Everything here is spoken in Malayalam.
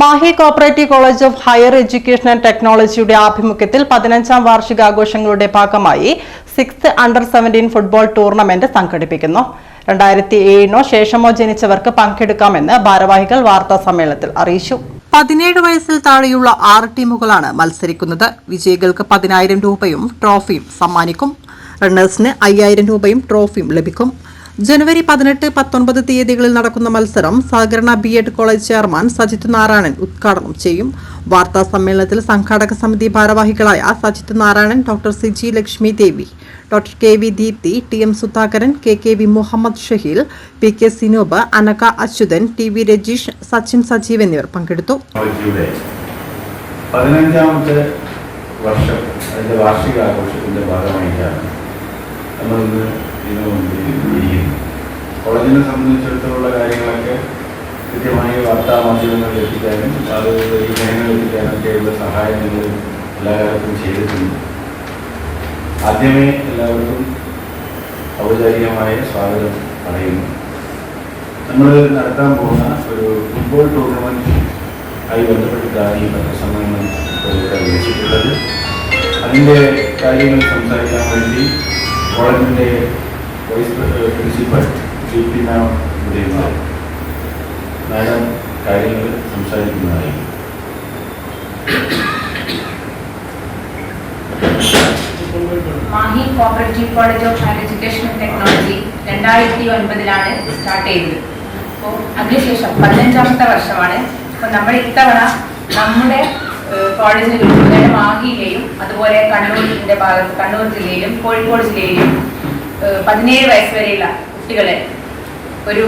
Mahe cooperative college of higher education and ടെക്നോളജിയുടെ ആഭിമുഖ്യത്തിൽ പതിനഞ്ചാം വാർഷികാഘോഷങ്ങളുടെ ഭാഗമായി six under seventeen football tournament സംഘടിപ്പിക്കുന്നു. രണ്ടായിരത്തി ഏഴിനോ ശേഷമോ ജനിച്ചവർക്ക് പങ്കെടുക്കാമെന്ന് ഭാരവാഹികൾ വാർത്താ സമ്മേളനത്തിൽ അറിയിച്ചു. പതിനേഴ് വയസ്സിൽ താഴെയുള്ള ആറ് ടീമുകളാണ് മത്സരിക്കുന്നത്. വിജയികൾക്ക് പതിനായിരം രൂപയും ട്രോഫിയും സമ്മാനിക്കും. റണ്ണേഴ്സിന് അയ്യായിരം രൂപയും ട്രോഫിയും ലഭിക്കും. ജനുവരി പതിനെട്ട് പത്തൊൻപത് തീയതികളിൽ നടക്കുന്ന മത്സരം സഹകരണ B Ed college chairman Sajith Narayanan ഉദ്ഘാടനം ചെയ്യും. വാർത്താ സമ്മേളനത്തിൽ സംഘാടക സമിതി ഭാരവാഹികളായ Sajith Narayanan doctor C G Lakshmi Devi doctor K V Deepthi T M Sudhakaran K K V Muhammad Shaheel P K Sinob Anaka Achuthan T V Rajeesh Sachin Sajeev എന്നിവർ പങ്കെടുത്തു. പതിനഞ്ചാമത്തെ വർഷം അതിന്റെ വാർഷികാഘോഷത്തിന്റെ ഭാഗമായിട്ടാണ് നമ്മളിന്ന് ഇതിനു മുമ്പിൽ ഇരിക്കുന്നത്. കോളേജിനെ സംബന്ധിച്ചിടത്തോളം കാര്യങ്ങളൊക്കെ കൃത്യമായി വാർത്താ മാധ്യമങ്ങളിൽ എത്തിക്കാനും അത് ഈ ജനങ്ങളിൽ എത്തിക്കാനൊക്കെയുള്ള സഹായം നിങ്ങൾ എല്ലാ കാലത്തും ചെയ്തിട്ടുണ്ട്. ആദ്യമേ എല്ലാവർക്കും ഔപചാരികമായ സ്വാഗതം പറയുന്നു. നമ്മൾ നടത്താൻ പോകുന്ന ഒരു ഫുട്ബോൾ ടൂർണമെന്റ് ആയി ബന്ധപ്പെട്ടിട്ടാണ് ഈ പത്രസമ്മേളനം ഇവിടെ വിളിച്ചിട്ടുള്ളത് അതിന്റെ കാര്യങ്ങൾ സംസാരിക്കാൻ വേണ്ടി കോളേജിന്റെ vice principal G P ma'am ഇവിടെയുണ്ട് മാഡം കാര്യങ്ങൾ സംസാരിക്കുന്നതായി Mahe cooperative college of higher education technology രണ്ടായിരത്തി ഒൻപതിലാണ് സ്റ്റാർട്ട് ചെയ്തത്. അപ്പോൾ അതിനുശേഷം പതിനഞ്ചാമത്തെ വർഷമാണ്. അപ്പോൾ നമ്മൾ ഇത്തവണ നമ്മുടെ കോളേജിൽ അതായത് മാഹിയിലെയും അതുപോലെ കണ്ണൂരിന്റെ ഭാഗത്ത് കണ്ണൂർ ജില്ലയിലും കോഴിക്കോട് ജില്ലയിലും പതിനേഴ് വയസ്സ് വരെയുള്ള കുട്ടികളെ ഒരു